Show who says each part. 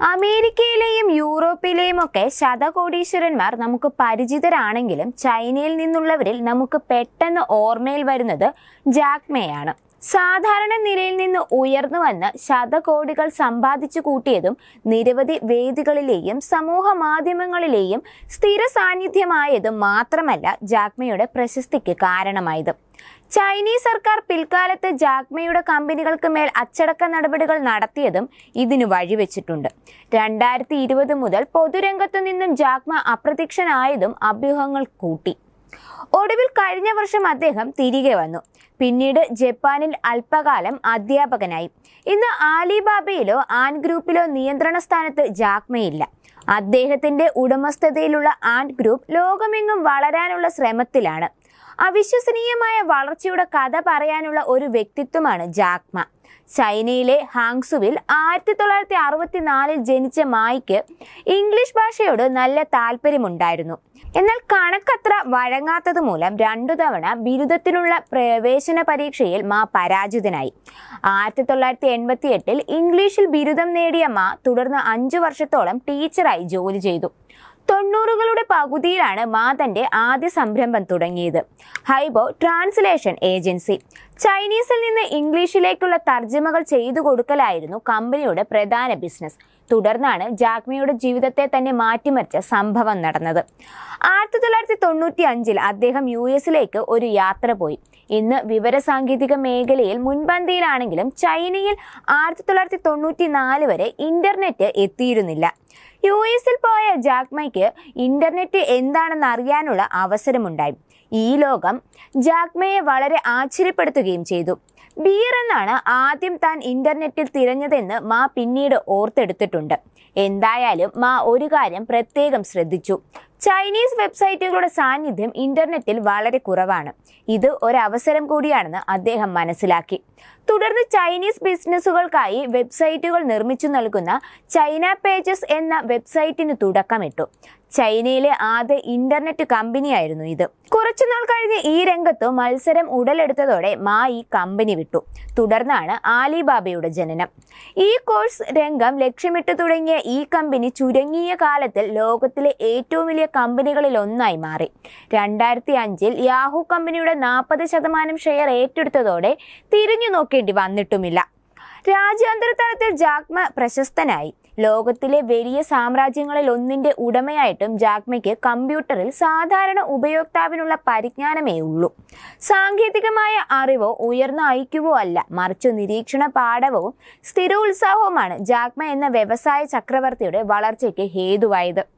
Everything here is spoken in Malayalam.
Speaker 1: അമേരിക്കയിലെയും യൂറോപ്പിലെയും ഒക്കെ ശതകോടീശ്വരന്മാർ നമുക്ക് പരിചിതരാണെങ്കിലും ചൈനയിൽ നിന്നുള്ളവരിൽ നമുക്ക് പെട്ടെന്ന് ഓർമ്മയിൽ വരുന്നത് ജാക്മയാണ് സാധാരണ നിലയിൽ നിന്ന് ഉയർന്നു വന്ന് ശതകോടികൾ സമ്പാദിച്ചു കൂട്ടിയതും നിരവധി വേദികളിലെയും സമൂഹ മാധ്യമങ്ങളിലെയും സ്ഥിര സാന്നിധ്യമായതും മാത്രമല്ല ജാഗ്മയുടെ പ്രശസ്തിക്ക് കാരണമായത്. ചൈനീസ് സർക്കാർ പിൽക്കാലത്ത് ജാഗ്മയുടെ കമ്പനികൾക്ക് മേൽ അച്ചടക്ക നടപടികൾ നടത്തിയതും ഇതിനു വഴിവെച്ചിട്ടുണ്ട്. രണ്ടായിരത്തി ഇരുപത് മുതൽ പൊതുരംഗത്തു നിന്നും ജാഗ്മ അപ്രത്യക്ഷനായതും അഭ്യൂഹങ്ങൾ കൂട്ടി. ഒടുവിൽ കഴിഞ്ഞ വർഷം അദ്ദേഹം തിരികെ വന്നു. പിന്നീട് ജപ്പാനിൽ അല്പകാലം അധ്യാപകനായി. ഇന്ന് ആലിബാബയിലോ ആൻ ഗ്രൂപ്പിലോ നിയന്ത്രണ സ്ഥാനത്ത് ജാക്മയില്ല അദ്ദേഹത്തിന്റെ ഉടമസ്ഥതയിലുള്ള ആൻ ഗ്രൂപ്പ് ലോകമെങ്ങും വളരാനുള്ള ശ്രമത്തിലാണ്. അവിശ്വസനീയമായ വളർച്ചയുടെ കഥ പറയാനുള്ള ഒരു വ്യക്തിത്വമാണ് ജാക്മ ചൈനയിലെ ഹാങ്സുവിൽ ആയിരത്തി തൊള്ളായിരത്തി അറുപത്തിനാലിൽ ജനിച്ച മായ്ക്ക് ഇംഗ്ലീഷ് ഭാഷയോട് നല്ല താല്പര്യമുണ്ടായിരുന്നു. എന്നാൽ കണക്കത്ര വഴങ്ങാത്തത് മൂലം രണ്ടു തവണ ബിരുദത്തിനുള്ള പ്രവേശന പരീക്ഷയിൽ മാ പരാജിതനായി. ആയിരത്തി തൊള്ളായിരത്തി എൺപത്തി എട്ടിൽ ഇംഗ്ലീഷിൽ ബിരുദം നേടിയ മാ തുടർന്ന് അഞ്ചു വർഷത്തോളം ടീച്ചറായി ജോലി ചെയ്തു. തൊണ്ണൂറുകളുടെ പകുതിയിലാണ് മാതന്റെ ആദ്യ സംരംഭം തുടങ്ങിയത്. ഹൈബോ ട്രാൻസ്ലേഷൻ ഏജൻസി. ചൈനീസിൽ നിന്ന് ഇംഗ്ലീഷിലേക്കുള്ള തർജമകൾ ചെയ്തു കൊടുക്കലായിരുന്നു കമ്പനിയുടെ പ്രധാന ബിസിനസ്. തുടർന്നാണ് ജാക്മിയുടെ ജീവിതത്തെ തന്നെ മാറ്റിമറിച്ച സംഭവം നടന്നത്. ആയിരത്തി തൊള്ളായിരത്തി തൊണ്ണൂറ്റി അഞ്ചിൽ അദ്ദേഹം യു എസിലേക്ക് ഒരു യാത്ര പോയി. ഇന്ന് വിവരസാങ്കേതിക മേഖലയിൽ മുൻപന്തിയിലാണെങ്കിലും ചൈനയിൽ ആയിരത്തി തൊള്ളായിരത്തി തൊണ്ണൂറ്റി നാല് വരെ ഇന്റർനെറ്റ് എത്തിയിരുന്നില്ല. യു എസിൽ പോയ ജാക്മയ്ക്ക് ഇന്റർനെറ്റ് എന്താണെന്ന് അറിയാനുള്ള അവസരമുണ്ടായി. ഈ ലോകം ജാക്മയെ വളരെ ആശ്ചര്യപ്പെടുത്തുകയും ചെയ്തു. ബിയർ എന്നാണ് ആദ്യം താൻ ഇന്റർനെറ്റിൽ തിരഞ്ഞതെന്ന് മാ പിന്നീട് ഓർത്തെടുത്തിട്ടുണ്ട്. എന്തായാലും മാ ഒരു കാര്യം പ്രത്യേകം ശ്രദ്ധിച്ചു. ചൈനീസ് വെബ്സൈറ്റുകളുടെ സാന്നിധ്യം ഇന്റർനെറ്റിൽ വളരെ കുറവാണ്. ഇത് ഒരവസരം കൂടിയാണെന്ന് അദ്ദേഹം മനസ്സിലാക്കി. തുടർന്ന് ചൈനീസ് ബിസിനസ്സുകൾക്കായി വെബ്സൈറ്റുകൾ നിർമ്മിച്ചു നൽകുന്ന ചൈന പേജസ് എന്ന വെബ്സൈറ്റിന് തുടക്കമിട്ടു. ചൈനയിലെ ആദ്യ ഇന്റർനെറ്റ് കമ്പനിയായിരുന്നു ഇത്. കുറച്ചുനാൾ കഴിഞ്ഞ് ഈ രംഗത്ത് മത്സരം ഉടലെടുത്തതോടെ മാ ഈ കമ്പനി വിട്ടു. തുടർന്നാണ് ആലിബാബയുടെ ജനനം. ഈ കോഴ്സ് രംഗം ലക്ഷ്യമിട്ട് തുടങ്ങിയ ഈ കമ്പനി ചുരുങ്ങിയ കാലത്തിൽ ലോകത്തിലെ ഏറ്റവും വലിയ കമ്പനികളിൽ ഒന്നായി മാറി. രണ്ടായിരത്തി അഞ്ചിൽ യാഹു കമ്പനിയുടെ നാൽപ്പത് ശതമാനം ഷെയർ ഏറ്റെടുത്തതോടെ തിരിഞ്ഞു നോക്കേണ്ടി വന്നിട്ടുമില്ല. രാജ്യാന്തര തലത്തിൽ ജാക്മ പ്രശസ്തനായി. ലോകത്തിലെ വലിയ സാമ്രാജ്യങ്ങളിൽ ഒന്നിന്റെ ഉടമയായിട്ടും ജാക്മയ്ക്ക് കമ്പ്യൂട്ടറിൽ സാധാരണ ഉപയോക്താവിനുള്ള പരിജ്ഞാനമേ ഉള്ളൂ. സാങ്കേതികമായ അറിവോ ഉയർന്ന ഐക്യവോ അല്ല മറിച്ച് നിരീക്ഷണ പാഠവും സ്ഥിരോത്സാഹവുമാണ് ജാക്മ എന്ന വ്യവസായ ചക്രവർത്തിയുടെ വളർച്ചയ്ക്ക് ഹേതുവായത്.